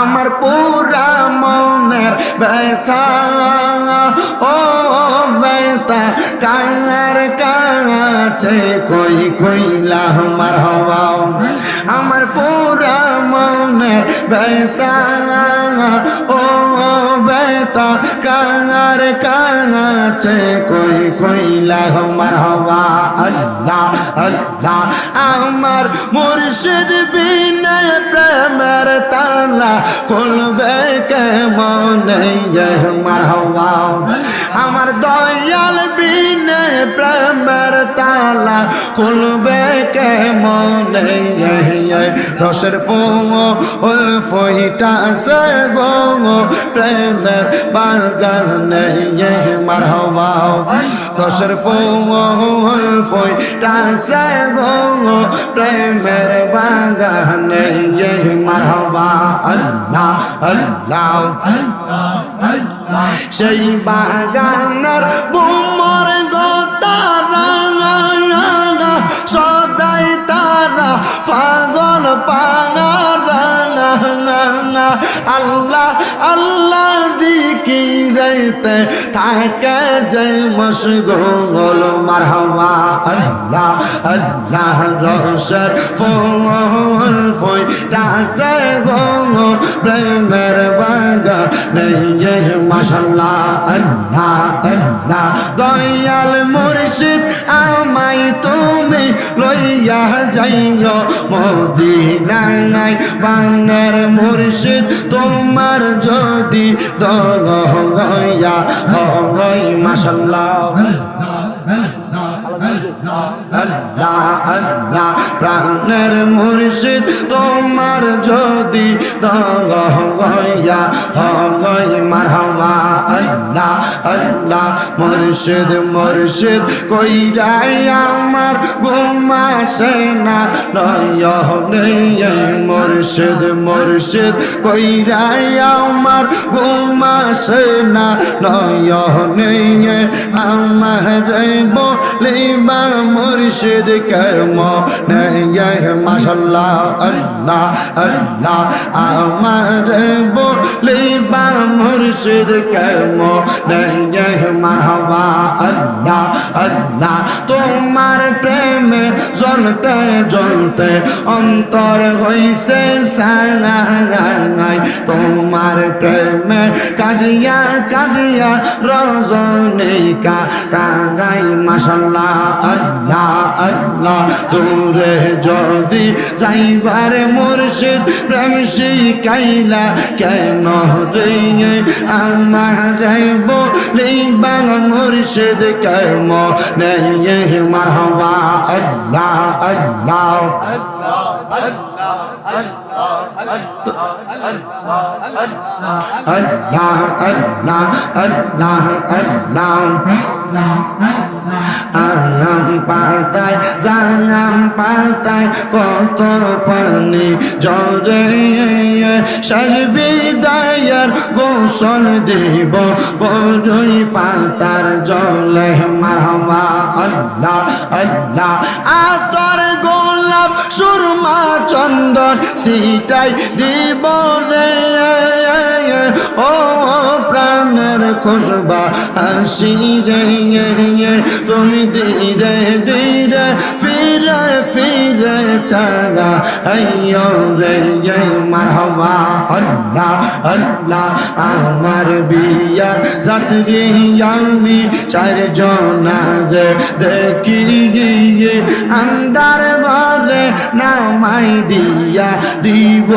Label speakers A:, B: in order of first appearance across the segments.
A: আমার পুরা মনের ব্যথা, ও ব্যথা কার কাছে কই কইলা আমার হওয়া আমার পুরা মনের ব্যথা, ও ব্যথা কার কাছে কই কইলা আমার হওয়া আল্লাহ আল্লাহ, আমার মুর্শিদ বিনয় প্রেমের তালা খুলবে কেমন? আমার হওয়া আমার দয়াল বিনয় প্রেমের তালা খুলবে কেমন? রসের ফুল ফইটা সে গো প্রেমের বাগানে। মার হওয়া রসের ফুল ফইটা সে গো প্রেমের বাগানে। মার হওয়া আল্লাহ আল্লাহ সেই বাগানের বুমর আল্লাহ আল্লাহ দিকিরাইতে থাকে যে মশগুল। মারহামা আল্লাহ আল্লাহ রহসর ফুল ফুল ডাসে গো প্রেমের বাগা নেই মাশাল্লাহ, আল্লাহ আল্লাহ। দয়াল মুর্শিদ আমায় তুমি লইয়া যাইও, মদিনায় বাংলার মুর্শিদ তোমার যদি দয়া হয়, মাশাল্লাহ। আল্লাহ আল্লাহ প্রাণের মুর্শিদ তোমার যদি দয়া হয়, মারহাবা আল্লাহ আল্লাহ, মুর্শিদ মুর্শিদ কইরাই আমার ঘুমাসে না। নয়নে মুর্শিদ মুর্শিদ কইরাই আমার ঘুমাসে না। নয়নে আমার বলিবা মুর্শিদ কেম মাশাল্লাহ, আল্লাহ আল্লাহ, আমার বলিবা মুর্শিদ কেম মারহাবা, আল্লাহ আল্লাহ, তোমার প্রেমে জ্বলতে জ্বলতে অন্তর হইছে সাঙাই তোমার প্রেমে কাঁদিয়া কাঁদিয়া রজনীকা টাঙ্গাই মাসাল্লাহ আল্লাহ আল্লাহ দূরে যদি যাইবার মুর্শিদ প্রেম শিখাইলা কেন রে আমার বলিবা মুর্শিদ কেম নেই মারহাবা আল্লাহ আল্লাহ আল্লাহ আল্লাহ। আনাম পাতায় জানাম পাতায় কত পানি জরে সর্বিদায়ের গোসল দিব বড়ই পাতার জলে মারহাবা আল্লাহ আল্লাহ সুরমা চন্দন সিটাই দিব রে। ও প্রাণের খুশবা হাসি রে তুমি ধীরে ধীরে ফিরে ফিরে চাগা আইয়ো রে মারহাবা আল্লাহ আল্লাহ, আমার বিয়া যাত্রী আমি চারজন দেখি গিয়ে আন্দার নামাই দিয়া দিব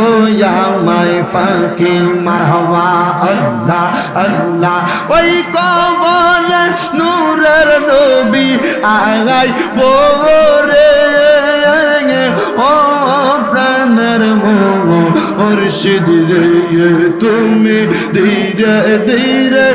A: আমায় ফাঁকি। মারহাবা আল্লাহ আল্লাহ। ওই কবরে নূরের নবী আগাই বোরে ও প্রাণের মুর্শিদ রে তুমি ধীরে ধীরে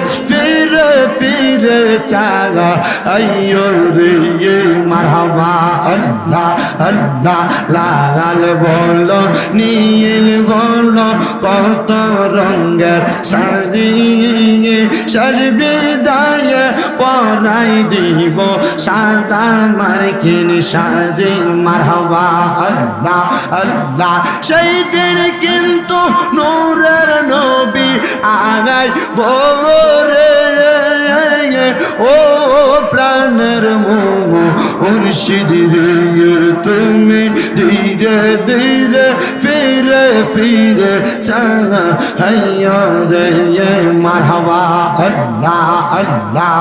A: ফিরে চাগা আইয়ো রে মারহাবা, আল্লাহ আল্লাহ লাগাল বল, নীল বল, কত রঙের সারি সাজবে দায়ে পরাই দিব। সাদা মার্কিন শাড়ি, মারহাবা, আল্লাহ আল্লাহ। সেই দিন কিন্তু নূরের নবী আগাই ভোরে ও প্রাণের মোহ মুর্শিদ তুমি ধীরে ধীরে ফিরে ফিরে চাঙা হাইয়া রে মারহাবা আল্লাহ আল্লাহ।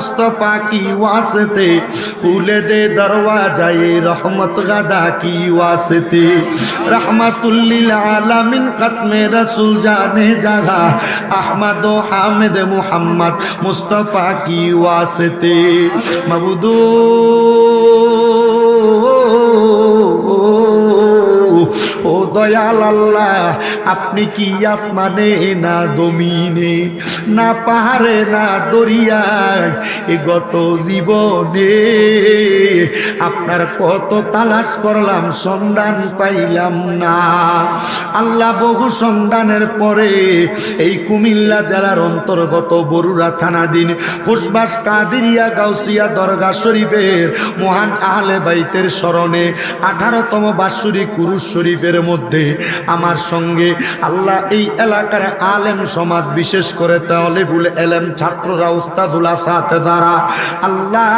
A: মুস্তফা কি ওয়াসতে? খুলে দে দরওয়াজায়ে রহমত গাদা কি ওয়াসতে? রহমাতুল্লিল আলামিন খতমে রসুল জানে জাগা। আহমদ ও হামিদ মুহাম্মদ মুস্তফা কি ওয়াসতে? মবুদু দয়াল আল্লাহ আপনি কি আসমানে না জমিনে, না পাহাড়ে, না দরিয়ায় এ গত জীবনে? আপনার কত তালাশ করলাম, সন্ধান পাইলাম না। আল্লাহ বহু সন্ধানের পরে এই কুমিল্লা জেলার অন্তর্গত বরুড়া থানাধীন ফুসবাস কাদিরিয়া গাউসিয়া দরগা শরীফের মহান আহলে বাইতের স্মরণে আঠারোতম বাৎসরিক কুরুশ শরীফের মধ্যে আমার সঙ্গে আল্লাহ এই এলাকার আলেম সমাজ, বিশেষ করে তালেবুল এলেম, ছাত্ররা, উস্তাদুলা সাথে যারা, আল্লাহ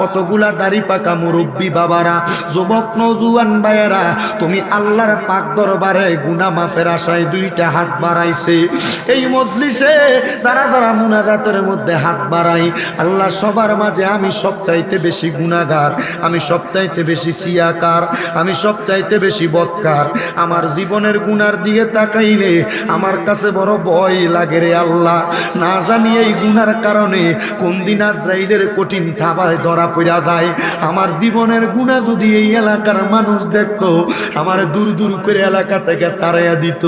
A: কতগুলা দাড়ি পাকা মুরব্বী বাবারা, যুবক নজুয়ান ভাইয়েরা, তুমি আল্লাহর পাক দরবারে গুনা মাফের আশায় দুইটা হাত বাড়াইছে। এই মজলিসে যারা যারা মুনাজাতের মধ্যে হাত বাড়াই। আল্লাহ সবার মাঝে আমি সবচাইতে বেশি গুণাগার আমি সবচাইতে বেশি সিয়াকার, আমি সবচাইতে বেশি বৎকার। আমার জীবনের গুনার দিকে তাকাইলে আমার কাছে বড় ভয় লাগে রে আল্লাহ। না জানি এই গুনার কারণে কোন দিন আজরাইলের কঠিন থাবায় ধরা পড়া যায়। আমার জীবনের গুণা যদি এই এলাকার মানুষ দেখতো, আমার দূর দূর করে এলাকা থেকে তারাইয়া দিত।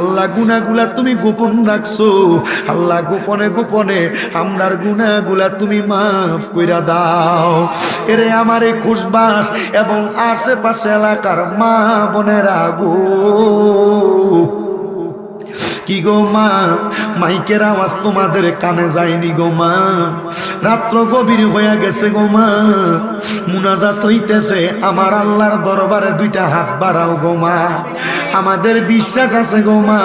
A: আল্লাহ গুনাগুলা তুমি গোপন রাখছো। আল্লাহ, গোপনে গোপনে আমরার গুনাগুলা তুমি মাফ কইরা দাও। এরে আমার এই খুশবাস এবং আশেপাশে এলাকার মা বোনেরা গো। কি গো মা? মাইকের আওয়াজ তোমাদের কানে যায়নি গো মা। রাত্র গভীর হয়ে গেছে গো মা। মুনাজাত হইতেছে, আমার আল্লাহর দরবারে দুইটা হাত বাড়াও গো মা। আমাদের বিশ্বাস আছে গো মা,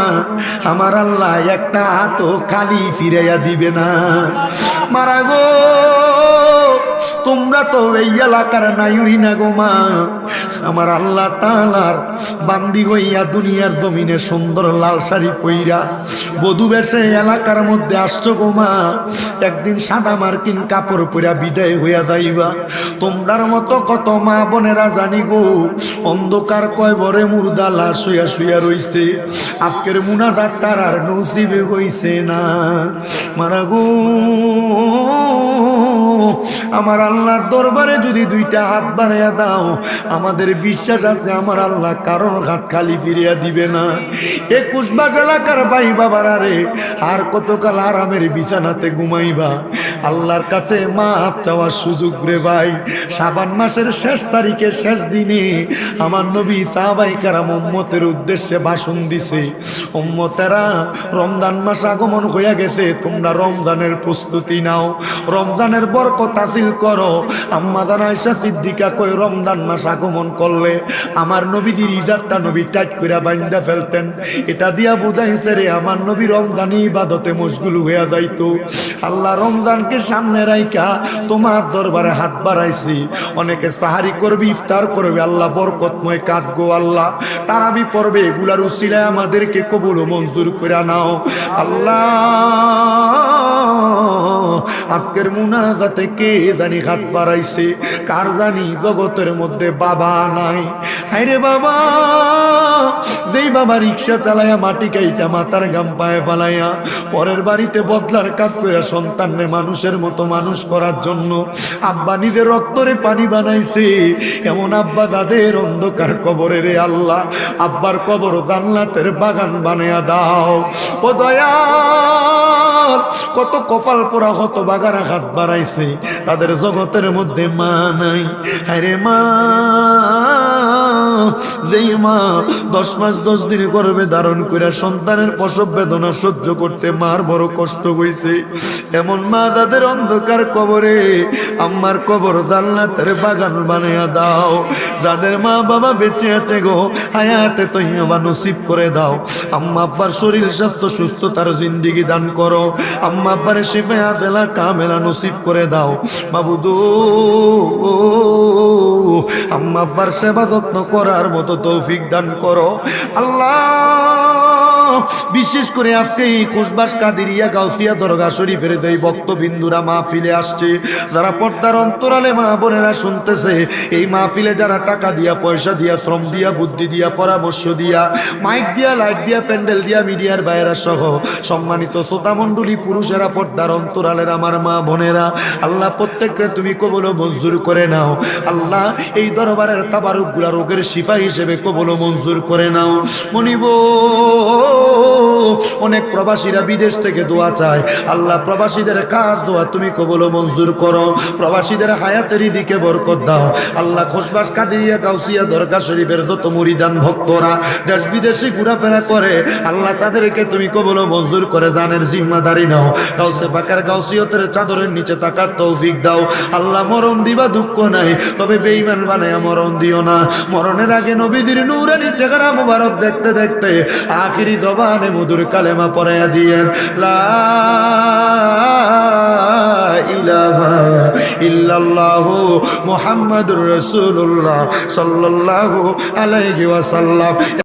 A: আমার আল্লাহ একটা হাতও খালি ফিরাইয়া দিবে না। মারা গো! তোমরা তো এই এলাকার নাইরি না গো মা। আমার আল্লাহ তালার বান্দি হইয়া দুনিয়ার জমিনে সুন্দর লাল শাড়ি পইরা বধু বেশে এলাকার মধ্যে আসছো গো মা। একদিন সাদা মার্কিন কাপড় পরা বিদায় হইয়া যাইবা। তোমরার মতো কত মা বোনেরা জানি গো। অন্ধকার কয় বরে মুর্দা লাশ শুয়া শুয়া রইছে। আজকের মুনাদার তার আর নসিবে হইছে না। মারা গো। আমার আল্লাহর দরবারে যদি দুইটা হাত বাড়াইয়া দাও, আমাদের বিশ্বাস আছে আমার আল্লাহ কারোর হাত খালি ফিরিয়া দিবে না। একুশ মাস এলাকার ভাই বাবার আরে আর কতকাল আরামের বিছানাতে ঘুমাইবা? আল্লাহর কাছে মাপ চাওয়ার সুযোগ রে ভাই। সাবান মাসের শেষ তারিখে, শেষ দিনে আমার নবী সাহাবাই কারাম উম্মতের উদ্দেশ্যে ভাষণ দিছে, উম্মতেরা, রমজান মাস আগমন হইয়া গেছে, তোমরা রমজানের প্রস্তুতি নাও। রমজানের বরকত হাসিল করো। আম্মা জানা আয়সা সিদ্দিকা কই রমজান মাস আগমন করলে আমার নবীদের ইজারটা নবী টাইট করে বাইন্দা ফেলতেন। এটা দিয়া বুঝাইছে রে, আমার নবী রমজানি ইবাদতে মশগুল হইয়া যাইতো। আল্লাহ রমজানকে সামনে রাইকা তোমার দরবারে হাত বাড়াইছি। অনেকে সাহারি করবে, ইফতার করবে, আল্লাহ বরকতময় কাজ গো আল্লাহ। তারাবি পড়বে, এগুলার উসিলায় আমাদেরকে কবুল মঞ্জুর করে নাও। আল্লাহ, আজকের মুনাজাতে কে জানি হাত বাড়াইছে কার জানি জগতের মধ্যে বাবা নাই। হাইরে বাবা! যেই বাবা রিক্সা চালাইয়া মাটি কাইটা মাথার গাম পায়ে ফালাইয়া পরের বাড়িতে বদলার কাজ করে সন্তানরে মানুষের মতো মানুষ করার জন্য আব্বা নিজের রক্তরে পানি বানাইছে। এমন আব্বা যাদের অন্ধকার কবরে রে আল্লাহ, আব্বার কবর জান্নাতের বাগান বানাইয়া দাও। ও দয়া কত কপাল পোড়া কত বাগারা হাত বাড়াইছে, তাদের জগতের মধ্যে মা নাই। আরে মা। যেই মা দশ মাস দশ দিন করবে ধারণ করে সন্তানের প্রসব বেদনা সহ্য করতে মার বড় কষ্ট হয়েছে এমন মা তাদের অন্ধকার কবরে, আম্মার কবর জান্নাতের বাগান বানিয়ে দাও। যাদের মা বাবা বেঁচে আছে গো, হায়াতে তৈবা নসিব করে দাও। আম্মা আব্বার শরীর স্বাস্থ্য সুস্থতার জিন্দিগি দান করো। আম্মা আব্বার শিফে আদেলা কামেলা নসিব করে দাও। বাবুদু আম্মা আব্বার সেবা যত্ন করার মতো তৌফিক দান করো। আল্লাহ! বিশেষ করে আজকে এই খুশবাস কাদিরিয়া গাউসিয়া দরগা শরীফের এই ভক্তবিন্দুরা মাহফিলে আসছে, যারা পর্দার অন্তরালে মা বোনেরা শুনতেছে, এই মাহফিলে যারা টাকা দিয়া, পয়সা দিয়া, শ্রম দিয়া, বুদ্ধি দিয়া, পরামর্শ দিয়া, মাইক দিয়া, লাইট দিয়া, প্যান্ডেল দিয়া, মিডিয়ার বাইরা সহ সম্মানিত শ্রোতামণ্ডলী, পুরুষেরা পর্দার অন্তরালের আমার মা বোনেরা, আল্লাহ প্রত্যেককে তুমি কবল মঞ্জুর করে নাও। আল্লাহ এই দরবারের তাবারুকগুলা রোগের শিফা হিসেবে কবল মঞ্জুর করে নাও। মনিব অনেক প্রবাসীরা বিদেশ থেকে দোয়া চায়। আল্লাহ, প্রবাসীদের কাজ দোয়া তুমি কবল মঞ্জুর করো। প্রবাসীদের হায়াতের দিকে বরকত দাও। আল্লাহ খোসবাস কাদিয়া কাউসিয়া দরগা শরীফের যত মুরিদান ভক্তরা দেশ বিদেশে ঘোরাফেরা করে, আল্লাহ তাদেরকে তুমি কবল মঞ্জুর করে জানের জিম্মাদারি নাও। কাউসে পাকার গাউসিয়তের চাদরের নিচে তাকার তৌফিক দাও। আল্লাহ, মরণ দিবা দুঃখ নাই, তবে বেইমান বানায় মরণ দিও না। মরণের আগে নবীদের নূরানি চেহারা মুবারক দেখতে দেখতে, আখিরি জবানে মধুর কালেমা পড়াইয়া দিয়েন মুহাম্মাদুর রাসূলুল্লাহ সাল্লাল্লাহু আলাইহি ওয়াসাল্লাম।